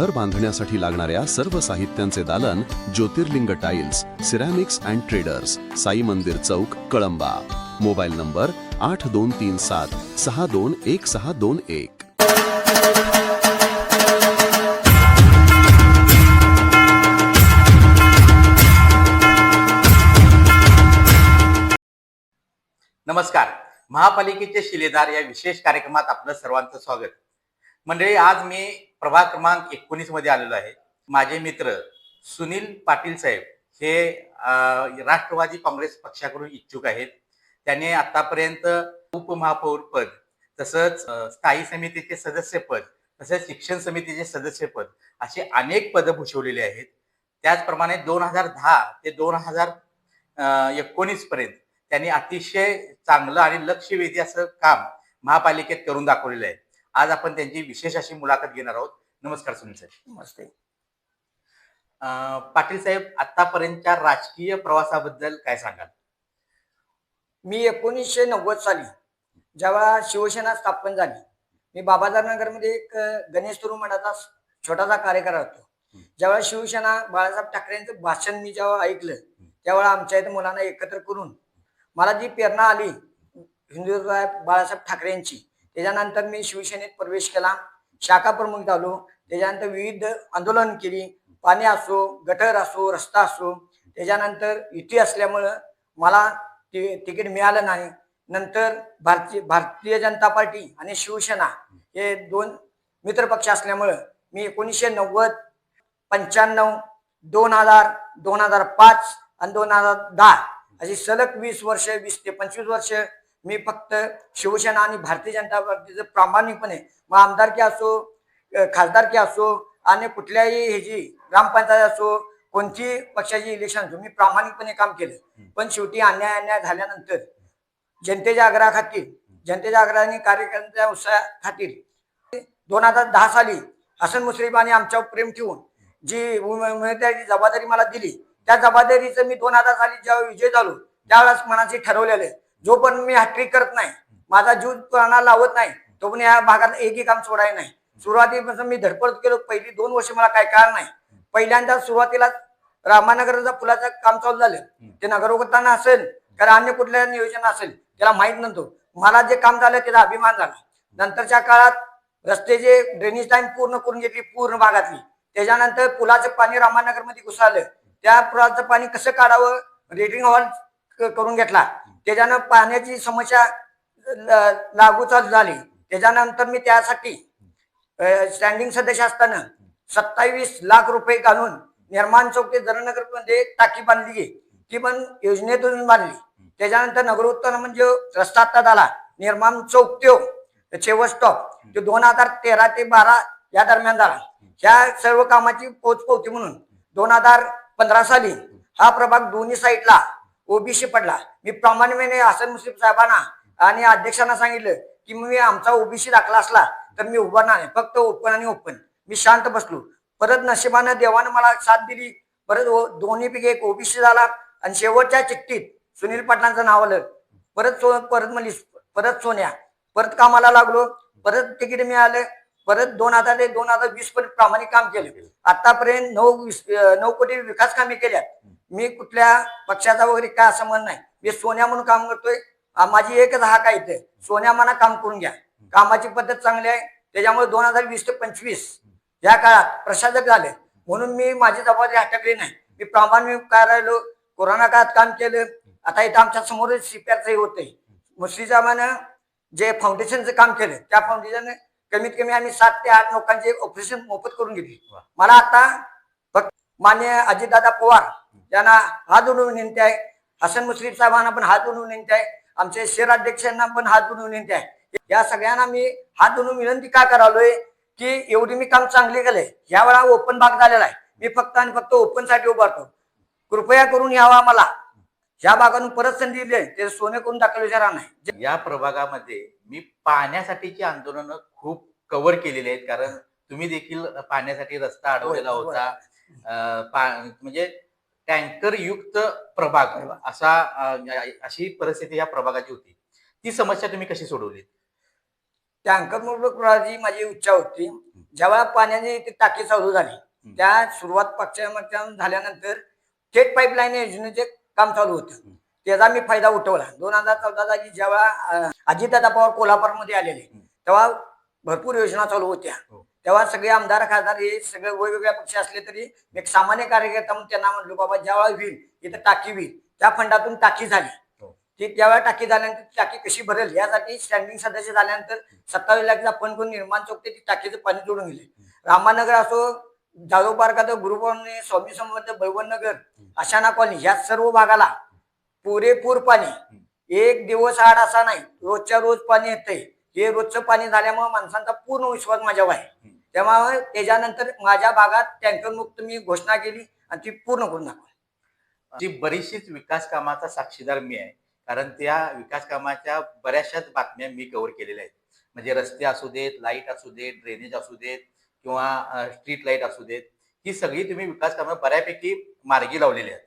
घर बांधण्यासाठी लागणाऱ्या सर्व साहित्यांचे दालन Jyotirling tiles ceramics and traders Sai Mandir Chowk Kalamba. Mobile number आठ दोन तीन सात सहा दोन एक सहा दोन एक. नमस्कार. महापालिकेचे शिलेदार या विशेष कार्यक्रमात आपलं सर्वांचं स्वागत. मंडळी आज मी प्रभाग क्रमांक एकोणीसमध्ये आलेलो आहे. माझे मित्र सुनील पाटील साहेब हे राष्ट्रवादी काँग्रेस पक्षाकडून इच्छुक आहेत. त्याने आतापर्यंत उपमहापौर पद तसंच स्थायी समितीचे सदस्यपद तसेच शिक्षण समितीचे सदस्यपद असे अनेक पदं भूषवलेले आहेत. त्याचप्रमाणे दोन हजार दहा ते दोन हजार एकोणीस पर्यंत त्यांनी अतिशय चांगलं आणि लक्षवेधी असं काम महापालिकेत करून दाखवलेलं आहे. आज आपण त्यांची विशेष अशी मुलाखत घेणार आहोत. नमस्कार सुनील साहेब. नमस्ते. पाटील साहेब आतापर्यंतच्या राजकीय प्रवासाबद्दल काय सांगाल? मी एकोणीसशे नव्वद साली जेव्हा शिवसेना स्थापन झाली मी बाबाजारनगरमध्ये एक गणेश तरुण मठाचा छोटासा कार्यक्रम होतो. जेव्हा शिवसेना बाळासाहेब ठाकरेंचं भाषण मी जेव्हा ऐकलं त्यावेळेला आमच्या इथे मुलांना एकत्र करून मला जी प्रेरणा आली हिंदुत्व बाळासाहेब ठाकरेंची त्याच्यानंतर मी शिवसेनेत प्रवेश केला. शाखा प्रमुख झालो. त्याच्यानंतर विविध आंदोलन केली. पाणी असो गटर असो रस्ता असो त्याच्यानंतर युती असल्यामुळं मला ति- तिकीट मिळालं नाही. नंतर भारतीय भारतीय जनता पार्टी आणि शिवसेना हे दोन मित्रपक्ष असल्यामुळं मी एकोणीसशे नव्वद पंच्याण्णव दोन हजार दोन हजार पाच आणि दोन हजार दहा अशी सलग वीस वर्ष वीस ते पंचवीस वर्ष मी फक्त शिवसेना आणि भारतीय जनता पार्टीचं प्रामाणिकपणे मग आमदारकी असो खासदारकी असो आणि कुठल्याही ह्याची ग्रामपंचायत असो कोणती पक्षाची इलेक्शन असो मी प्रामाणिकपणे काम केलं पण शेवटी अन्याय अन्याय झाल्यानंतर जनतेच्या आग्रहाखातीर जनतेच्या आग्रहाने कार्यकर्त्यांच्या उत्साहाखातीर दोन हजार दहा साली हसन मुश्रीफांनी आमच्यावर प्रेम ठेवून जी उमे- उमेदवारी जबाबदारी मला दिली त्या जबाबदारीचं मी दोन हजार साली जेव्हा विजय झालो त्यावेळेस मनाचे ठरवलेलं आहे. जो पण मी हॅट्रिक करत नाही माझा जीव कोणाला लावत नाही तो पण या भागात एकही काम सोडायला नाही. सुरुवातीपासून मी धडपड केलो पहिली दोन वर्ष मला काय कळलं नाही. पहिल्यांदा सुरुवातीला रामानगरचा पुलाचं काम चालू झालं. ते नगरोगताना असेल कारण अन्य कुठल्या नियोजन असेल त्याला माहीत नव्हतं. मला जे काम झालं त्याचा अभिमान झाला. नंतरच्या काळात रस्ते जे ड्रेनेज लाईन पूर्ण करून घेतली पूर्ण भागातली त्याच्यानंतर पुलाचं पाणी रामानगरमध्ये घुसालं त्या पुलाचं पाणी कसं काढावं रेटिंग हॉल करून घेतला. त्याच्यानं पाण्याची समस्या लागू चालू झाली. त्याच्यानंतर मी त्यासाठी स्टँडिंग सदस्य असताना सत्तावीस लाख रुपये घालून निर्माण चौक ते धरणनगरमध्ये टाकी बांधली गेली ती पण योजनेतून बांधली. त्याच्यानंतर नगरोत्थान म्हणजे रस्ता आता झाला. निर्माण चौक त्यो शेवट स्टॉप तो दोन हजार तेरा ते बारा या दरम्यान झाला. ह्या सर्व कामाची पोचपवती म्हणून दोन हजार पंधरा साली हा प्रभाग दोन्ही साईडला ओबीसी पडला. मी प्रामाणिकपणे हसन मुश्रीफ साहेबांना आणि अध्यक्षांना सांगितलं की मी आमचा ओबीसी दाखला असला तर मी उभा नाही. फक्त ओपन आणि ओपन मी शांत बसलो. परत नशिबानं देवानं मला साथ दिली. परत दोन्ही पैकी एक ओबीसी झाला आणि शेवटच्या चिठ्ठीत सुनील पाटलांचं नाव आलं. परत सो परत म्हणली परत सोन्या. परत कामाला लागलो. परत तिकीट मिळालं. परत दोन हजार ते दोन हजार वीस पर्यंत प्रामाणिक काम केलं. आतापर्यंत नऊ वीस नऊ कोटी विकास कामे केल्यात. मी कुठल्या पक्षाचा वगैरे काय असं म्हण नाही. मी सोन्या म्हणून काम करतोय. माझी एकच हाक आहे इथे. सोन्या मना काम करून घ्या. कामाची पद्धत चांगली आहे. त्याच्यामुळे दोन हजार वीस ते पंचवीस या काळात प्रशासक झाले. म्हणून मी माझी जबाबदारी हटकली नाही. मी प्रामाणिक काय राहिलो. कोरोना काळात काम केलं. आता इथं आमच्यासमोर सीपीआरचंही होतंय. मुश्रीसाहेबानं जे फाउंडेशनचं काम केलं त्या फाउंडेशन कमीत कमी आम्ही सात ते आठ लोकांचे ऑपरेशन मोफत करून घेतली. मला आता फक्त मान्य अजितदादा पवार यांना हात जोडून विनंती आहे. हसन मुश्रीफ साहेबांना पण हात जोडून विनंती आहे. आमचे शहराध्यक्षांना पण हात जोडून विनंती आहे. या सगळ्यांना मी हात जोडून विनंती का करालोय की एवढी मी काम चांगली केलंय. या वेळा ओपन भाग झालेला आहे. मी फक्त आणि फक्त ओपनसाठी उभारतो कृपया करून यावा मला ह्या भागातून परत संधी दिली ते सोने करून टाकलं विचारा नाही. या प्रभागामध्ये मी पाण्यासाठीची आंदोलनं खूप कव्हर केलेली आहेत. कारण तुम्ही देखील पाण्यासाठी रस्ता अडवलेला होय, होय. होता. म्हणजे टँकर युक्त प्रभाग असा अशी परिस्थिती या प्रभागाची होती. ती समस्या तुम्ही कशी सोडवली टँकर मुळे माझी इच्छा होती. जेव्हा पाण्याची ती टाकी चालू झाली त्या सुरुवात पक्षामध्ये झाल्यानंतर थेट पाईपलाईन योजनेचे काम चालू होतं. त्याचा मी फायदा उठवला. दोन हजार चौदा साली जेव्हा अं, अजितदादा पवार कोल्हापूरमध्ये आलेले तेव्हा भरपूर योजना चालू होत्या. हो. तेव्हा सगळे आमदार खासदार हे सगळे वेगवेगळ्या पक्ष असले तरी एक सामान्य कार्यकर्ता म्हणून त्यांना म्हणलो बाबा जेव्हा होईल इथं टाकी होईल. त्या फंडातून टाकी झाली. हो. ती त्यावेळेला टाकी झाल्यानंतर टाकी कशी भरेल यासाठी स्टँडिंग सदस्य झाल्यानंतर सत्तावीस लाखचा फंड करून निर्माण चौक ते टाकीचं पाणी जोडून गेले. रामानगर असो जाधव पार्कात गुरुपौर्णिमे स्वामी समर्थ नगर अशाना कॉलनी ह्या सर्व भागाला पुरेपूर पाणी. एक दिवस आड असा नाही रोजच्या रोज पाणी येतंय. हे रोजचं पाणी झाल्यामुळे माणसांचा पूर्ण विश्वास माझ्यावर आहे. त्यामुळे त्याच्यानंतर माझ्या भागात टँकर मुक्त मी घोषणा केली आणि ती पूर्ण करून दाखवली. जी बरीचशीच विकास कामाचा साक्षीदार मी आहे. कारण त्या विकास कामाच्या बऱ्याचशाच बातम्या मी कव्हर केलेल्या आहेत. म्हणजे रस्ते असू देत लाइट असू देत ड्रेनेज असू देत किंवा स्ट्रीट लाइट असू देत ही सगळी तुम्ही विकास कामं बऱ्यापैकी मार्गी लावलेली आहेत.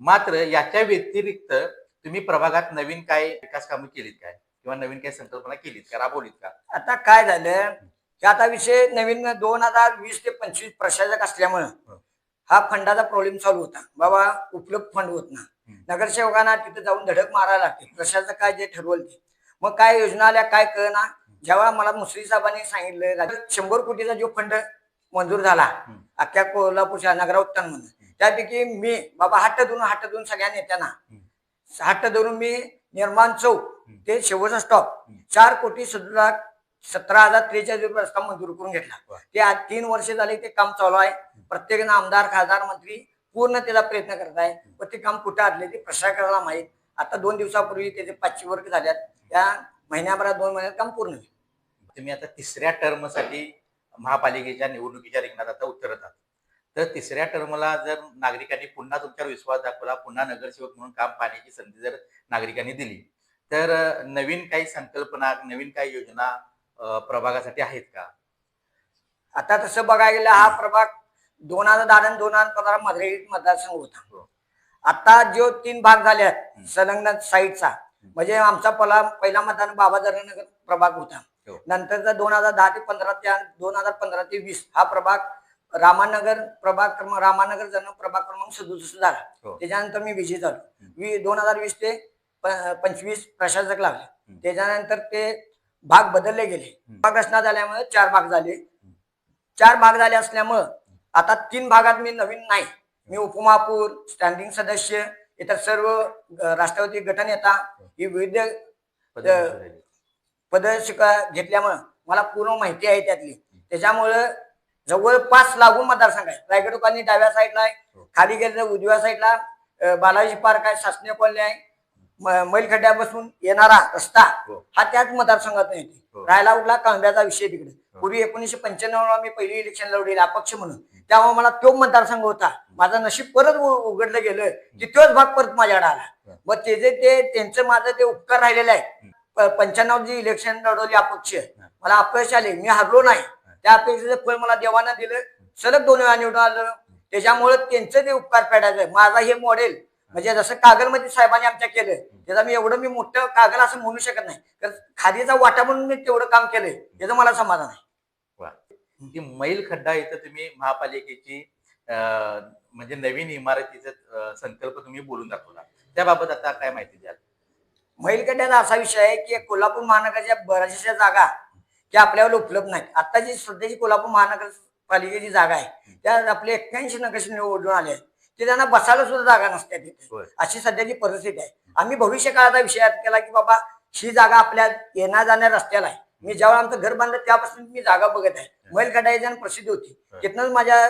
मात्र याच्या व्यतिरिक्त तुम्ही प्रभागात नवीन काय विकास कामं केलीत काय? किंवा नवीन काय संकल्पना केलीत का राबवलीत का आता काय झालं की आता विषय नवीन दोन हजार वीस ते पंचवीस प्रशासक असल्यामुळं हो. फंडाचा प्रॉब्लेम चालू होता बाबा उपलब्ध फंड होत ना. नगरसेवकांना तिथे जाऊन धडक मारायला लागते प्रशासक काय जे ठरवल ते मग काय योजना आल्या काय कळना जेव्हा मला मुसरी साहेबांनी सांगितलं शंभर कोटीचा जो फंड मंजूर झाला. अख्ख्या कोल्हापूरच्या नगराउत्थान म्हणून त्यापैकी मी बाबा हात धरून हात धरून सगळ्या नेत्यांना हात धरून मी निर्माण चौक. ते शेवटचा स्टॉप. चार कोटी लाख सतरा हजार त्रेचाळीस रुपये रस्ता मंजूर करून घेतला. ते आज तीन वर्ष झाले ते काम चालू आहे. प्रत्येक आमदार खासदार मंत्री पूर्ण त्याचा प्रयत्न करत आहे. व ते काम कुठे आले ते प्रशासनाला माहीत. आता दोन दिवसापूर्वी त्याचे पाचशे वर्ग झाल्यात त्या महिन्याभरात दोन महिन्यात काम पूर्ण होईल तुम्ही आता तिसऱ्या टर्मसाठी महापालिकेच्या निवडणुकीच्या रिंगणात आता उतरत आहात. तर तिसऱ्या टर्मला जर नागरिकांनी पुन्हा तुमच्यावर विश्वास दाखवला पुन्हा नगरसेवक म्हणून काम पाहण्याची संधी जर नागरिकांनी दिली तर नवीन काही संकल्पना नवीन काही योजना प्रभागासाठी आहेत का? आता तसं बघायला गेलं हा प्रभाग दोन हजार दहा आणि दोन हजार पंधरा मध्ये मतदारसंघ होता. हो. आता जो तीन भाग झाल्यात संलग्न साईडचा. म्हणजे आमचा पहिला पहिला मतदान बाबा नगर प्रभाग होता. हो. नंतरचा दोन हजार दहा ते पंधरा त्या दोन हजार पंधरा ते वीस हा प्रभाग रामानगर प्रभाग क्रमांक रामानगर जन प्रभाग क्रमांक सदुसष्ट झाला. हो. त्याच्यानंतर मी विजयी झालो. दोन हजार वीस ते पंचवीस प्रशासक लागले. त्याच्यानंतर ते भाग बदलले गेले. भाग रचना झाल्यामुळे चार भाग झाले. चार भाग झाले असल्यामुळं आता तीन भागात मी नवीन नाही. मी उपमहापौर स्टँडिंग सदस्य इतर सर्व राष्ट्रवादी गटन नेता ही विविध. पद घेतल्यामुळं मला पूर्ण माहिती आहे त्यातली. त्याच्यामुळं जवळपास लागून मतदारसंघ आहे. रायगड कॉलनी डाव्या साईडला आहे. खाली गेलं तर उजव्या साईडला बालाजी पार्क आहे शासनीय कॉलनी आहे. मैलखड्ड्यापासून येणारा रस्ता हो. हा त्याच मतदारसंघात येते हो. राहायला उठला कांब्याचा विषय तिकडे. पूर्वी एकोणीशे पंच्याण्णव मी पहिली इलेक्शन लढवली अपक्ष म्हणून. त्यामुळे मला तो मतदारसंघ होता. माझं नशीब परत उघडलं गेलं की तोच भाग परत माझ्याकडे आला. मग त्याचे ते त्यांचं माझं ते उपकार राहिलेलं आहे. पंच्याण्णव जी इलेक्शन लढवली अपक्ष मला अपयश आले. मी हरलो नाही. त्या अपेक्षेचं फळ मला देवानं दिलं. सलग दोन वेळा निवडून आलं. त्याच्यामुळे त्यांचं ते उपकार फेडायचं. माझा हे मॉडेल म्हणजे जसं कागलमध्ये साहेबांनी आमच्या केलं त्याचा मी एवढं मी मोठं कागल असं म्हणू शकत नाही. कारण खादीचा वाटा म्हणून मी तेवढं काम केलंय त्याचं मला समाधान आहे. की मैल खड्डा इथं तुम्ही महापालिकेची म्हणजे नवीन इमारतीचा संकल्प तुम्ही बोलून दाखवला. त्याबाबत आता काय माहिती द्याल? महिलकड्याचा असा विषय आहे की कोल्हापूर महानगरच्या बऱ्याचशा जागा त्या आपल्यावर उपलब्ध नाहीत. आता जी सध्याची कोल्हापूर महानगरपालिकेची जागा आहे त्या आपले एक्क्याऐंशी नगरशी निवडून आले आहेत. ते त्यांना बसायला सुद्धा जागा नसते तिथे. अशी सध्याची परिस्थिती आहे. आम्ही भविष्य काळाचा विषय केला की बाबा ही जागा आपल्या येण्या जाण्या रस्त्याला आहे. मी जेव्हा आमचं घर बांधलं त्यापासून मी जागा बघत आहे. मैल कटायची प्रसिद्ध होती. तिथनंच माझ्या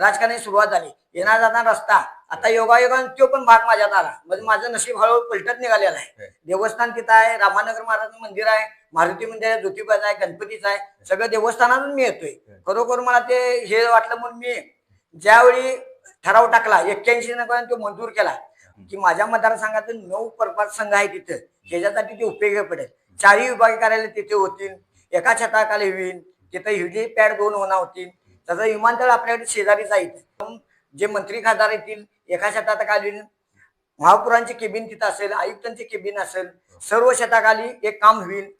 राजकारणाची सुरुवात झाली. येणार जाणार रस्ता. आता योगायोगाने तो पण भाग माझ्यात आला. म्हणजे माझं नशीब हळूहळू पलटत निघालेलं आहे. देवस्थान तिथं आहे. रामानगर महाराज मंदिर आहे. मारुती मंदिर आहे. ज्योतिबाचं आहे. गणपतीचं आहे. सगळं देवस्थानातून मी येतोय. खरोखर मला ते हे वाटलं म्हणून मी ज्यावेळी ठराव टाकला एक्क्याऐंशी नगर तो मंजूर केला. की माझ्या मतदारसंघातून नऊ प्रभाग संघ आहे तिथं. त्याच्यासाठी ते उपयोगी पडेल. चारही विभाग कार्यालय तिथे होतील. एका छताखाली होईल. तिथं हिडी पॅड दोन होणार होतील. तसं विमानतळ आपल्याकडे शेजारीच आहे. जे मंत्री खासदार येतील एका छताखाली महापुरांचे केबिन तिथं असेल आयुक्तांचे केबिन असेल सर्व शताखाली एक काम होईल.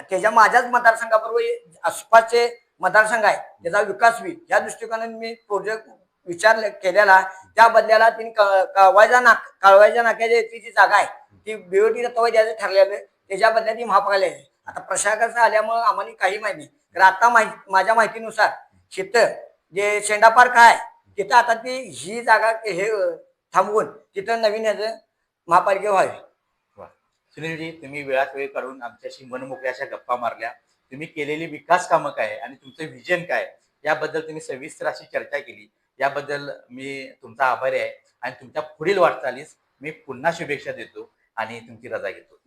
त्याच्या माझ्याच मतदारसंघाबरोबर आसपासचे मतदारसंघ आहे त्याचा विकास होईल. या दृष्टिकोनाने मी प्रोजेक्ट विचार केलेला त्या बदल्याला तिने काळवायचा नाक काळवायच्या नाक्याच्या ती जी जागा आहे ती बीओटीला तवा द्यायचं ठरलेलं त्याच्या बदल्या ती महापालिका आता प्रशासकाचं आल्यामुळे आम्हाला काही माहिती नाही. तर आता माहिती माझ्या माहितीनुसार तिथं जे शेंडा पार्क आहे तिथं आता ती ही जागा हे थांबवून तिथं नवीन याचं महापालिका व्हावी. सुनीलजी तुम्ही वेळात वेळ काढून आमच्याशी मनमोकळ्या अशा गप्पा मारल्या. तुम्ही केलेली विकास कामं काय आहे आणि तुमचं व्हिजन काय आहे, याबद्दल तुम्ही सविस्तर अशी चर्चा केली. याबद्दल मी तुमचा आभारी आहे. आणि तुमच्या पुढील वाटचालीस मी पुन्हा शुभेच्छा देतो आणि तुमची रजा घेतो.